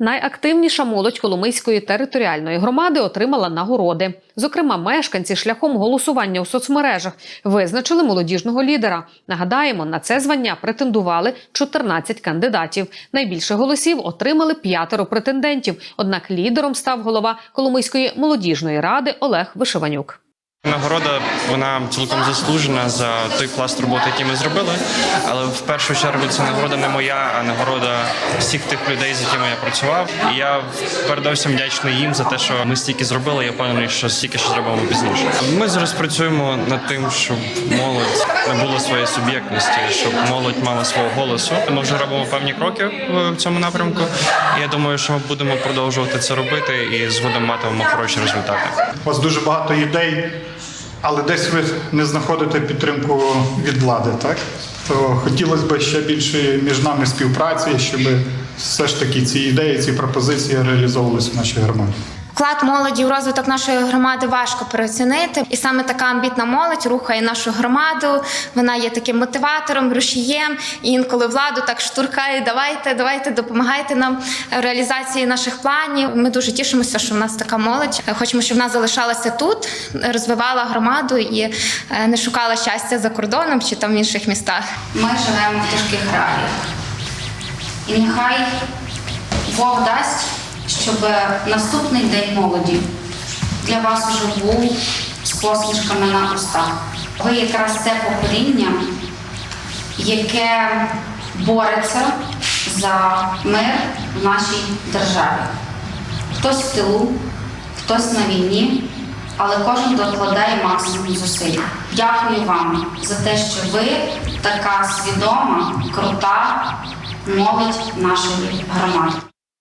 Найактивніша молодь Коломийської територіальної громади отримала нагороди. Зокрема, мешканці шляхом голосування у соцмережах визначили молодіжного лідера. Нагадаємо, на це звання претендували 14 кандидатів. Найбільше голосів отримали п'ятеро претендентів. Однак лідером став голова Коломийської молодіжної ради Олег Вишиванюк. Нагорода вона цілком заслужена за той пласт роботи, який ми зробили. Але в першу чергу це нагорода не моя, а нагорода всіх тих людей, з якими я працював. І я передовсім вдячний їм за те, що ми стільки зробили. Я впевнений, що стільки ще зробимо пізніше. Ми зараз працюємо над тим, щоб молодь не було своєї суб'єктності, щоб молодь мала свого голосу. Ми вже робимо певні кроки в цьому напрямку. І я думаю, що ми будемо продовжувати це робити і згодом матимемо хороші результати. У вас дуже багато ідей, але десь ви не знаходите підтримку від влади, так? То хотілося б ще більше між нами співпраці, щоб все ж таки ці ідеї, ці пропозиції реалізовувалися в нашій громаді. Вклад молоді у розвиток нашої громади важко переоцінити, і саме така амбітна молодь рухає нашу громаду. Вона є таким мотиватором, рушієм. І інколи владу так штуркає. Давайте, давайте, допомагайте нам в реалізації наших планів. Ми дуже тішимося, що в нас така молодь. Хочемо, щоб вона залишалася тут, розвивала громаду і е, не шукала щастя за кордоном чи там в інших містах. Ми живемо в тяжких реаліях. І нехай Бог дасть, щоб наступний день молоді для вас вже був з посмішками на устах. Ви якраз це покоління, яке бореться за мир в нашій державі. Хтось в тилу, хтось на війні, але кожен докладає максимум зусиль. Дякую вам за те, що ви така свідома, крута молодь нашої громади.